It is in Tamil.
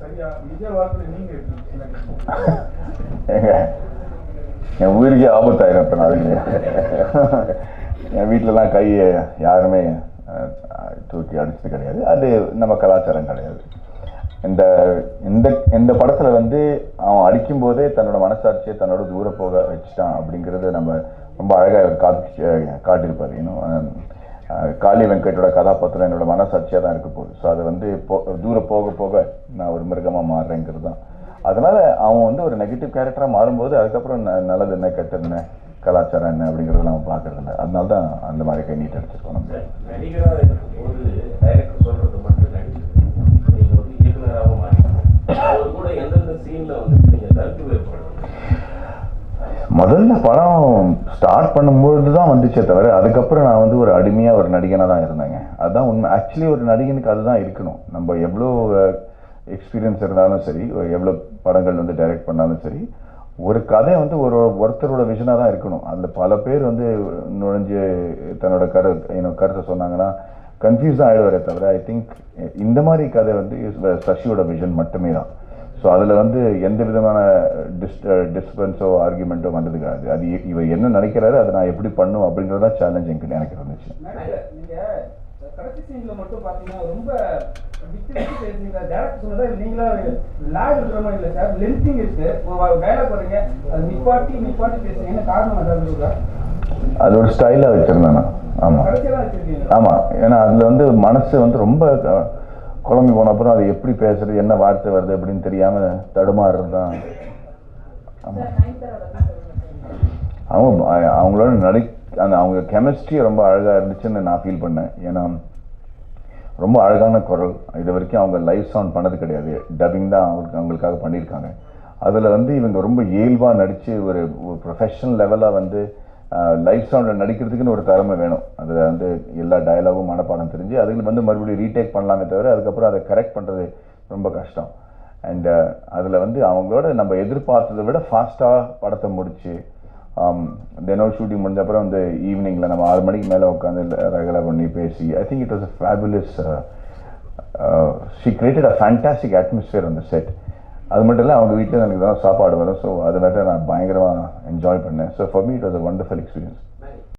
சரியா நிஜ வார்த்தை நீங்க ஏங்க, என் உயிருக்கே ஆபத்தாயிரும் இப்போ நான் என் வீட்டிலலாம் கையை யாருமே தூக்கி அடிச்சது கிடையாது. அது நம்ம கலாச்சாரம் கிடையாது. இந்த இந்த இந்த படத்தில் வந்து அவன் அடிக்கும் போதே தன்னோட மனசாட்சியை தன்னோட தூர போக வச்சுட்டான் அப்படிங்கிறது நம்ம ரொம்ப அழகாக காட்டி காட்டியிருப்பார். இன்னும் காளி வெங்கட்டோட கதாபாத்திரம் என்னோட மனசாட்சியாக தான் இருக்க போகுது. ஸோ அது வந்து போ தூரம் போக போக நான் ஒரு மிருகமாக மாறுறேங்கிறது தான். அதனால அவன் வந்து ஒரு நெகட்டிவ் கேரக்டராக மாறும்போது அதுக்கப்புறம் ந- நல்லது என்ன கெட்டது என்ன கலாச்சாரம் என்ன அப்படிங்கிறத நம்ம பார்க்கறது இல்லை. அதனால தான் அந்த மாதிரி கை நீட்டு அடிச்சிருக்கோம் நம்ம. நடிகராக இருக்கும்போது சொல்றது மட்டும் வந்து மாறி கூட எந்தெந்த சீனில் வந்து நீங்கள் முதல்ல படம் ஸ்டார்ட் பண்ணும்போது தான் வந்துச்சே தவிர அதுக்கப்புறம் நான் வந்து ஒரு அடிமையாக ஒரு நடிகனாக தான் இருந்தேங்க. அதுதான் உண்மை. ஆக்சுவலி ஒரு நடிகனுக்கு அதுதான் இருக்கணும். நம்ம எவ்வளோ எக்ஸ்பீரியன்ஸ் இருந்தாலும் சரி எவ்வளோ படங்கள் வந்து டைரக்ட் பண்ணாலும் சரி ஒரு கதை வந்து ஒரு ஒருத்தரோட விஷனாக தான் இருக்கணும். அதில் பல பேர் வந்து நுழைஞ்சு தன்னோட கரு என்னோட கருத்தை சொன்னாங்கன்னா கன்ஃபியூஸ் தான் ஆகிடுவாரே தவிர ஐ திங்க் இந்த மாதிரி கதை வந்து சசியோட விஷன் மட்டுமே தான். ஸோ அதில் வந்து எந்த விதமான டிஸ் டிஸ்டர்பன்ஸோ ஆர்குமெண்ட்டோ வந்தது கிடையாது அது இ- இவர் என்ன நினைக்கிறாரு அதை நான் எப்படி பண்ணும் அப்படிங்கிறது சேலஞ்ச் எனக்கு எனக்கு இருந்துச்சு. நடிகர், நீங்க கடைசி சீன்ல மட்டும் பாத்தீங்கன்னா ரொம்ப விட்டு விட்டு பேசுறீங்க டேரக்ட் சொன்னதா இல்ல நீங்களா லாக் இருக்கிற மாதிரி இல்ல சார் லென்த்திங் இருக்கு. ஒரு டைலாக் போறீங்க அது நிப்பாட்டி நிப்பாட்டி பேசுறீங்க என்ன காரணம் ஏதாவது இருக்கா அது ஒரு ஸ்டைலாக வச்சுருந்தேன் நான். ஆமாம் ஆமாம் ஏன்னா அதில் வந்து மனசு வந்து ரொம்ப குழம்பு போன அப்புறம் அது எப்படி பேசுறது என்ன வார்த்தை வருது அப்படின்னு தெரியாமல் தடுமாறுறது தான் ஆமாம் அவங்க அவங்களோட நடி அந்த அவங்க கெமிஸ்ட்ரி ரொம்ப அழகாக இருந்துச்சுன்னு நான் ஃபீல் பண்ணேன். ஏன்னா ரொம்ப அழகான குரல். இது வரைக்கும் அவங்க லைவ் சவுண்ட் பண்ணது கிடையாது. டப்பிங் தான் அவங்களுக்கு அவங்களுக்காக பண்ணியிருக்காங்க. அதில் வந்து இவங்க ரொம்ப இயல்பாக நடித்து ஒரு ப்ரொஃபஷனல் லெவலாக வந்து லைஃப் சவுண்டில் நடிக்கிறதுக்குன்னு ஒரு திறமை வேணும். அதில் வந்து எல்லா டயலாகும் மனப்பாடம் தெரிஞ்சு அதுக்கு வந்து மறுபடியும் ரீடேக் பண்ணலாமே தவிர அதுக்கப்புறம் அதை கரெக்ட் பண்ணுறது ரொம்ப கஷ்டம். அண்டு அதில் வந்து அவங்களோட நம்ம எதிர்பார்த்ததை விட ஃபாஸ்ட்டாக படத்தை முடித்து தினம் ஷூட்டிங் முடிஞ்ச அப்புறம் வந்து ஈவினிங்கில் நம்ம ஆறு மணிக்கு மேலே உட்காந்து ரெகுலர் பண்ணி பேசி I think it was a fabulous she created a fantastic atmosphere அந்த செட் அது மட்டும் இல்லை அவங்க வீட்டில் எனக்கு தான் சாப்பாடு வரும். ஸோ அதை நான் பயங்கரமாக என்ஜாய் பண்ணேன். So for me it was a wonderful experience